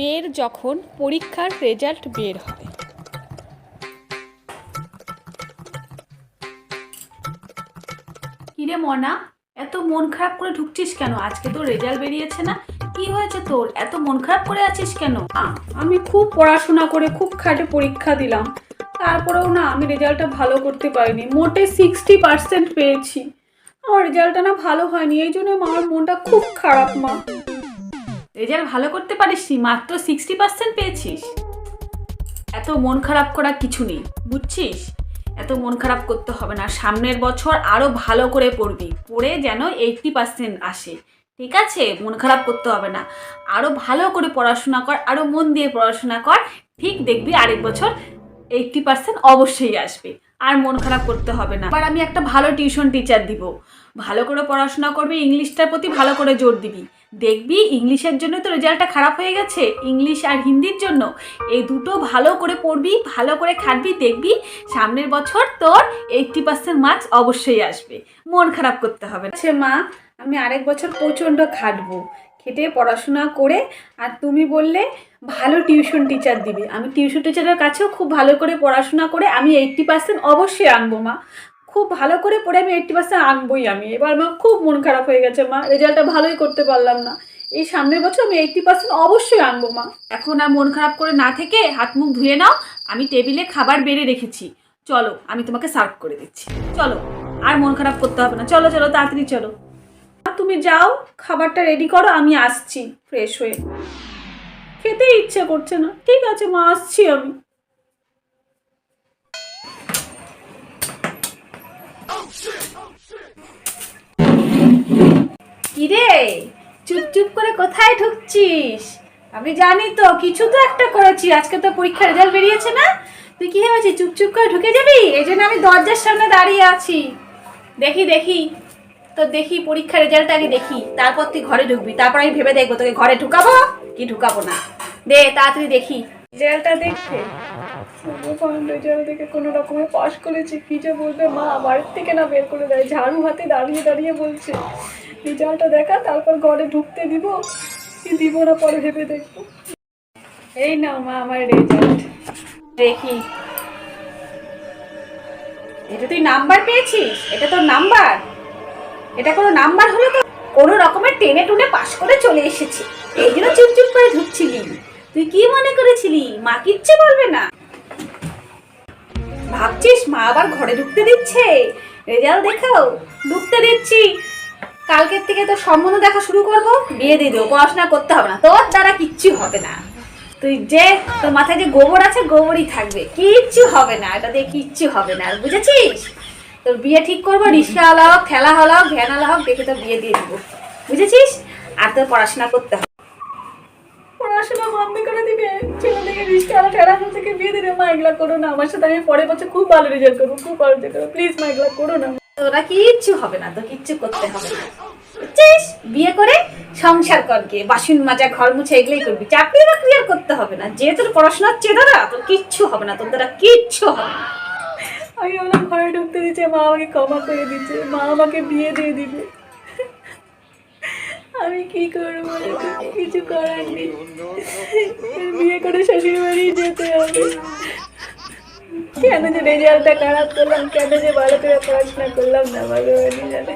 মেয়ের যখন পরীক্ষার রেজাল্ট বের হয় কিরে মনা এত মন খারাপ করে ঢুকছিস কেন? আজকে তো রেজাল্ট বেরিয়েছে না? কি হয়েছে তোর? এত মন খারাপ করে আছিস কেন? আমি খুব পড়াশোনা করে খুব খাটে পরীক্ষা দিলাম। তারপরেও না আমি রেজাল্টটা ভালো করতে পারিনি। মোটে সিক্সটি পার্সেন্ট পেয়েছি। আমার রেজাল্টটা না ভালো হয়নি। এই জন্য আমার মনটা খুব খারাপ মা। রেজাল্ট ভালো করতে পারিসনি, মাত্র সিক্সটি পার্সেন্ট পেয়েছিস। এত মন খারাপ করার কিছু নেই, বুঝছিস? এত মন খারাপ করতে হবে না, সামনের বছর আরও ভালো করে পড়বি, পড়ে যেন এইটটি পার্সেন্ট আসে, ঠিক আছে? মন খারাপ করতে হবে না আরও ভালো করে পড়াশোনা কর আরও মন দিয়ে পড়াশোনা কর, ঠিক দেখবি আরেক বছর এইটটি পার্সেন্ট অবশ্যই আসবে, আর মন খারাপ করতে হবে না। এবার আমি একটা ভালো টিউশন টিচার দিব, ভালো করে পড়াশোনা করবি, ইংলিশটার প্রতি ভালো করে জোর দিবি দেখবি ইংলিশের জন্য তো রেজাল্টটা খারাপ হয়ে গেছে, ইংলিশ আর হিন্দির জন্য। এই দুটো ভালো করে পড়বি, ভালো করে খাটবি, দেখবি সামনের বছর তোর এইটটি পার্সেন্ট মার্কস অবশ্যই আসবে। মন খারাপ করতে হবে আছে মা, আমি আরেক বছর প্রচণ্ড খাটবো, খেটে পড়াশোনা করে আর তুমি বললে ভালো টিউশন টিচার দিবে। আমি টিউশন টিচারের কাছেও খুব ভালো করে পড়াশোনা করে আমি এইট্টি পার্সেন্ট অবশ্যই আনব মা। খুব ভালো করে পড়ে আমি এইটটি পার্সেন্ট আনবোই আমি। এবার আমার খুব মন খারাপ হয়ে গেছে, মা। রেজাল্টটা ভালোই করতে পারলাম না। এই সামনের বছর আমি এইটটি পার্সেন্ট অবশ্যই আনব মা। এখন আর মন খারাপ করে না থেকে হাত মুখ ধুয়ে নাও, আমি টেবিলে খাবার বেড়ে রেখেছি। চলো, আমি তোমাকে সার্ভ করে দিচ্ছি। চলো, আর মন খারাপ করতে হবে না। চলো চলো, তাড়াতাড়ি চলো। তুমি যাও, খাবারটা রেডি করো, আমি আসছি ফ্রেশ হয়ে। খেতে ইচ্ছে করছে না। ঠিক আছে, মা, আসছি আমি। কিরে? চুপ চুপ করে কোথায় ঢুকছিস? আমি জানি তো, কিছু তো একটা করেছি। আজকে তো পরীক্ষার রেজাল্ট বেরিয়েছে না? তুই কি ভেবেছিস, চুপ চুপ করে ঢুকে যাবি? এই জন্য আমি দরজার সামনে দাঁড়িয়ে আছি। দেখি দেখি। তো দেখি, পরীক্ষার রেজাল্ট আগে দেখি। তারপর তুই ঘরে ঢুকবি। তারপর আমি ভেবে দেখব, তোকে ঘরে ঢুকাবো কি ঢুকাবো না। দে, তাড়াতাড়ি দেখি। রেজাল্টটা দেখতে। রেজাল্ট দেখে কোনো রকমে পাশ করেছি। কি যে বলবে মা, বাড়ির থেকে না বের করে দেয়। ঝাড়ু হাতে দাঁড়িয়ে দাঁড়িয়ে বলছে। রেজাল্টটা দেখা, তারপর ঘরে ঢুকতে দিব। কি দিব না পরে ভেবে দেখব। এই নাও মা, আমার রেজাল্ট দেখি। এটা তুই নাম্বার পেয়েছিস? এটা তোর নাম্বার? এটা কোনো নাম্বার হলো তো কোনো রকমের টেনে টুনে পাশ করে চলে এসেছি। এই জন্য চুপ চুপ করে ঢুকছিলি। তুই কি মনে করেছিলি? মা কিচ্ছু বলবে না। ভাবছিস মা আবার ঘরে ঢুকতে দিচ্ছে? রেজাল্ট দেখাও। ঢুকতে দিচ্ছি। কালকের থেকে তো সম্বন্ধ দেখা শুরু করব, বিয়ে দিয়ে দেবো, পড়াশোনা করতে হবে না, তোর দ্বারা কিচ্ছু হবে না। তুই যে, তোর মাথায় যে গোবর আছে, গোবরই থাকবে, কিচ্ছু হবে না, এটা দিয়ে কিচ্ছু হবে না, বুঝেছিস? তোর বিয়ে ঠিক করব রিক্সাওয়ালা হোক, ঠেলা হলা হোক ভ্যানওয়ালা হোক, দেখে তোর বিয়ে দিয়ে দেবো, বুঝেছিস? আর তোর পড়াশোনা করতে হবে। পড়াশোনা করে আলো বিয়ে মা করো না, আমার সাথে আমি পরের বছর খুব ভালো রেজাল্ট করব, খুব ভালো রেজাল্ট করব প্লিজ মা এগুলা করো না। তোরা কিচ্ছু হবে না তো কিচ্ছু করতে হবে না। বুঝছিস? বিয়ে করে সংসার কর গিয়ে, বাসন মাজা, ঘর মুছে এগুলোই করবি। চাকরি বাকরি আর করতে হবে না। যে তোর পড়াশোনার চেদারা তোর কিচ্ছু হবে না, তোর দ্বারা কিচ্ছু হবে আমি বললাম ঘরে ঢুকতে দিচ্ছে মা আমাকে ক্ষমা করে দিচ্ছে, মা আমাকে বিয়ে দিয়ে দিবে। আমি কি করব? কিছু করার নেই। বিয়ে করে শ্বশুর বাড়ি যেতে হবে। কেন যে রেজাল্টটা খারাপ করলাম কেন যে ভালো করে পড়াশোনা করলাম না ভালো জানে